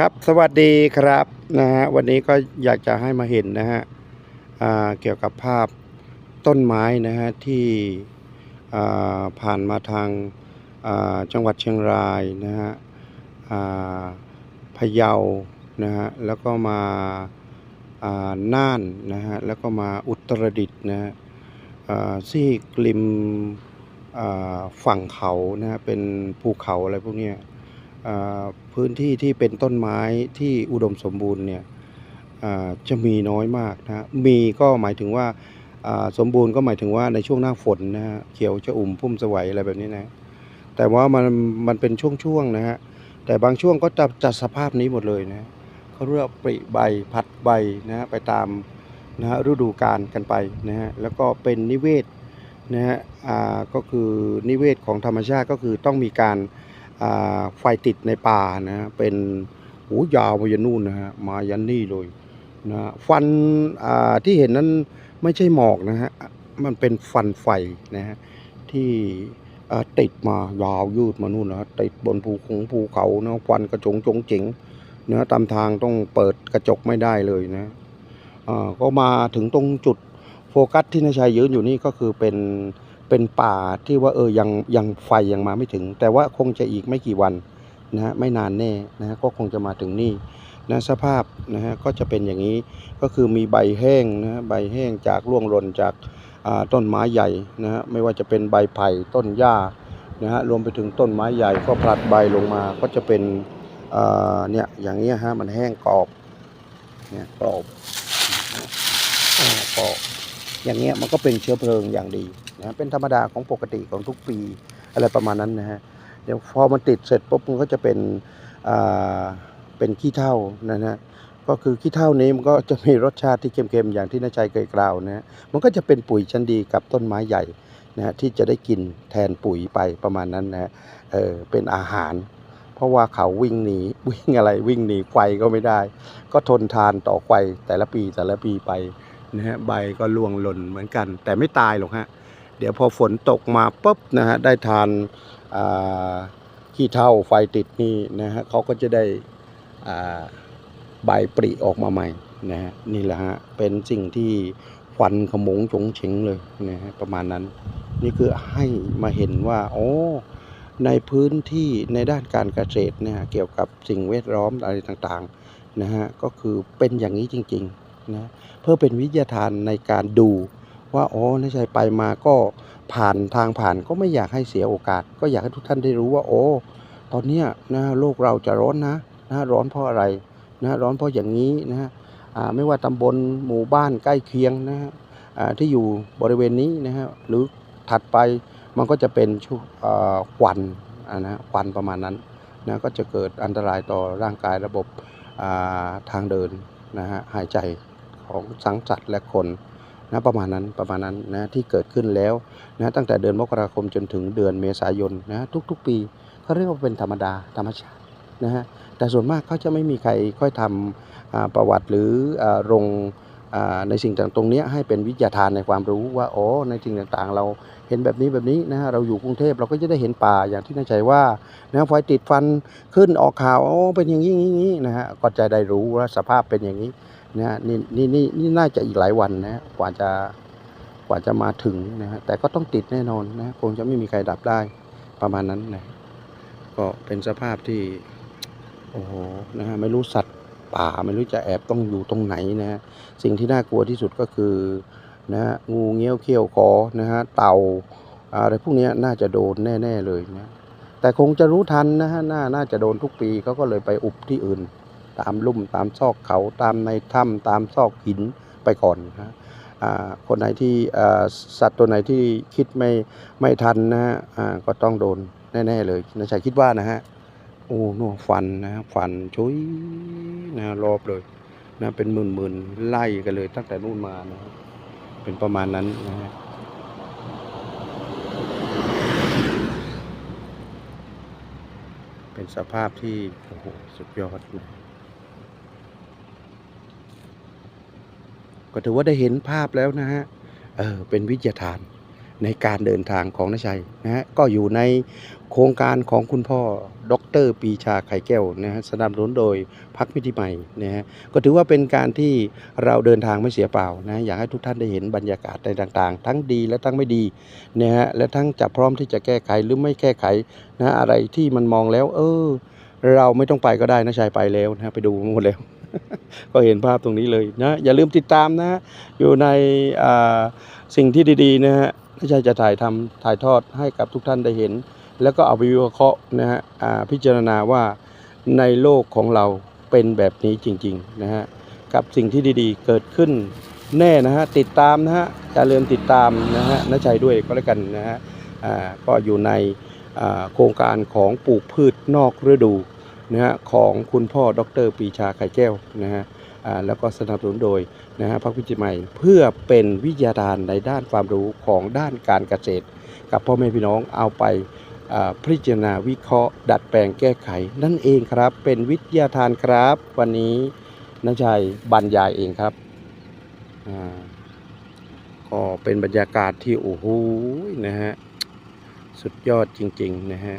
ครับสวัสดีครับนะฮะวันนี้ก็อยากจะให้มาเห็นนะฮะเกี่ยวกับภาพต้นไม้นะฮะที่ผ่านมาทางาจังหวัดเชียงรายนะฮะพะเยานะฮะแล้วก็มาาน่านนะฮะแล้วก็มาอุตรดิตถ์นะฮะอ่าซีกริมอ่าฝั่งเขานะฮะเป็นภูเขาอะไรพวกเนี้ย พื้นที่ที่เป็นต้นไม้ที่อุดมสมบูรณ์เนี่ยจะมีน้อยมากนะฮะมีก็หมายถึงว่าสมบูรณ์ก็หมายถึงว่าในช่วงหน้าฝนนะฮะเขียวจะอุ่มพุ่มสวัยอะไรแบบนี้นะแต่ว่ามันมันเป็นช่วงๆนะฮะแต่บางช่วงก็จะจัดสภาพนี้หมดเลยนะเขาเรียกว่าปริใบผัดใบนะฮะไปตามนะฮะฤดูกาลกันไปนะฮะแล้วก็เป็นนิเวศนะฮะก็คือนิเวศของธรรมชาติก็คือต้องมีการ ไฟติดในป่านะฮะเป็นหูยาวมายันนู่นนะฮะมายันนี่เลยนะฮะฟันที่เห็นนั้นไม่ใช่หมอกนะฮะมันเป็นฟันไฟนะฮะที่ติดมายาวยืดมานู่นนะติดบนภูคงภูเขาเนาะควันกระจงจงจ๋งเนะตามทางต้องเปิดกระจกไม่ได้เลยนะก็มาถึงตรงจุดโฟกัสที่นายชัยยืนอยู่นี่ก็คือเป็น เป็นป่าที่ว่าเออยังยังไฟยังมาไม่ถึง แต่ว่าคงจะอีกไม่กี่วันนะฮะไม่นานแน่นะฮะก็คงจะมาถึงนี่นะสภาพนะฮะก็จะเป็นอย่างนี้ก็คือมีใบแห้งนะฮะใบแห้งจากร่วงหล่นจากต้นไม้ใหญ่นะฮะไม่ว่าจะเป็นใบไผ่ต้นหญ้านะฮะรวมไปถึงต้นไม้ใหญ่ก็ผลัดใบลงมาก็จะเป็นเนี่ยอย่างนี้ฮะมันแห้งกรอบเนี่ยกรอบกรอบ อย่างเงี้ยมันก็เป็นเชื้อเพลิงอย่างดีนะเป็นธรรมดาของปกติของทุกปีอะไรประมาณนั้นนะฮะเดี๋ยวพอมันติดเสร็จปุ๊บมันก็จะเป็นอ่าเป็นขี้เถ้านะฮะก็คือขี้เถ้านี้มันก็จะมีรสชาติที่เค็มๆอย่างที่นาชัยเคยกล่าวนะฮะมันก็จะเป็นปุ๋ยชั้นดีกับต้นไม้ใหญ่นะฮะที่จะได้กินแทนปุ๋ยไปประมาณนั้นนะฮะเออเป็นอาหาร เพราะว่าเขาวิ่งหนีวิ่งอะไรวิ่งหนีไฟก็ไม่ได้ ก็ทนทานต่อไฟแต่ละปีแต่ละปีไป นะฮะใบก็ร่วงหล่นเหมือนกัน แต่ไม่ตายหรอกฮะเดี๋ยวพอฝนตกมาปุ๊บนะฮะได้ทานาขี้เถ้าไฟติดนี่นะฮะเขาก็จะได้ใบปริออกมาใหม่นะฮะนี่แหละฮะเป็นสิ่งที่ควันขมงจงเฉงเลยนะฮะประมาณนั้น นี่คือให้มาเห็นว่าโอ้ในพื้นที่ในด้านการเกษตรเนี่ยเกี่ยวกับสิ่งแวดล้อมอะไรต่างๆนะฮะก็คือเป็นอย่างนี้จริง ๆ นะเพื่อเป็นวิทยาทานในการดูว่าอ๋อนายชัยไปมาก็ผ่านทางผ่านก็ไม่อยากให้เสียโอกาส ก็อยากให้ทุกท่านได้รู้ว่า โอ้ ตอนเนี้ยนะโลกเราจะร้อนนะนะร้อนเพราะอะไรนะร้อนเพราะอย่างนี้นะฮะไม่ว่าตำบลหมู่บ้านใกล้เคียงนะฮะที่อยู่บริเวณนี้นะฮะหรือถัดไปมันก็จะเป็นชุอ่าควันอ่านะควันประมาณนั้นนะก็จะเกิดอันตรายต่อร่างกายระบบทางเดินนะฮะหายใจ ของสังสัตว์และคนนะประมาณนั้นประมาณนั้นนะที่เกิดขึ้นแล้วนะตั้งแต่เดือนมกราคมจนถึงเดือนเมษายนนะทุกๆ ปีเขาเรียกว่าเป็นธรรมดาธรรมชาตินะฮะแต่ส่วนมากเขาจะไม่มีใครค่อยทำประวัติหรือลงในสิ่งต่างตรงนี้ให้เป็นวิทยาทานในความรู้ว่าโอ้ในสิ่งต่างๆ เราเห็นแบบนี้แบบนี้นะฮะเราอยู่กรุงเทพเราก็จะได้เห็นป่าอย่างที่นายชัยว่านะไฟติดฟันขึ้นออกข่าวโอ้เป็นอย่างนี้อย่างนี้นะฮะก็จะได้รู้ว่าสภาพเป็นอย่างนี้ นะฮะนี่นี่นี่นี่น่าจะอีกหลายวันนะฮะกว่าจะกว่าจะมาถึงนะฮะแต่ก็ต้องติดแน่นอนนะคงจะไม่มีใครดับได้ประมาณนั้นนะก็เป็นสภาพที่โอ้โหนะฮะไม่รู้สัตว์ป่าไม่รู้จะแอบต้องอยู่ตรงไหนนะฮะสิ่งที่น่ากลัวที่สุดก็คือนะฮะงูเงี้ยวเขี้ยวคอนะฮะเต่าอะไรพวกนี้น่าจะโดนแน่ ๆเลยนะแต่คงจะรู้ทันนะฮะน่าน่าจะโดนทุกปีเขาก็เลยไปอุบที่อื่น ตามลุ่มตามซอกเขาตามในถ้ำตามซอกหินไปก่อนนะคนไหนที่สัตว์ตัวไหนที่คิดไม่ไม่ทันนะฮะก็ต้องโดนแน่ ๆ เลยนะชัยคิดว่านะฮะโอ้โน่ฟันนะฮะฟันชุยนะรอบเลยนะเป็นหมื่นๆไล่กันเลยตั้งแต่นู่นมานะเป็นประมาณนั้นนะฮะเป็นสภาพที่โอ้โหสุดยอดเลย ก็ถือว่าได้เห็นภาพแล้วนะฮะเออเป็นวิทยาทานในการเดินทางของนชัยนะฮะก็อยู่ในโครงการของคุณพ่อดรปีชาไข่แก้วนะฮะสนับสนุนโดยพักมิติใหม่นะฮะก็ถือว่าเป็นการที่เราเดินทางไม่เสียเปล่านะอยากให้ทุกท่านได้เห็นบรรยากาศในต่างๆ ทั้งดีและทั้งไม่ดีนะฮะและทั้งจะพร้อมที่จะแก้ไขหรือไม่แก้ไขนะอะไรที่มันมองแล้ว เออ เราไม่ต้องไปก็ได้นะชายไปแล้วนะไปดูหมดแล้ว ก็เห็นภาพตรงนี้เลยนะ อย่าลืมติดตามนะ อยู่ในสิ่งที่ดีๆนะฮะไม่ใช่จะถ่ายทำถ่ายทอดให้กับทุกท่านได้เห็น แล้วก็เอาไปวิเคราะห์นะฮะพิจารณาว่าในโลกของเราเป็นแบบนี้จริงๆนะฮะกับสิ่งที่ดีๆเกิดขึ้นแน่นะฮะติดตามนะฮะอย่าลืมติดตามนะฮะน้าชัยด้วยก็แล้วกันนะฮะก็อยู่ในโครงการของปลูกพืชนอกฤดู นะฮะของคุณพ่อดรปีชาไข่แก้วนะฮะแล้วก็สนับสนุนโดยนะฮะพักพิจิตรใหม่ เพื่อเป็นวิทยาทานในด้านความรู้ของด้านการเกษตร กับพ่อแม่พี่น้องเอาไปพิจารณาวิเคราะห์ ดัดแปลงแก้ไข นั่นเองครับเป็นวิทยาทานครับ วันนี้นาชัยบรรยายเองครับอ่าก็เป็นบรรยากาศที่โอ้โหนะฮะสุดยอดจริง ๆ นะฮะ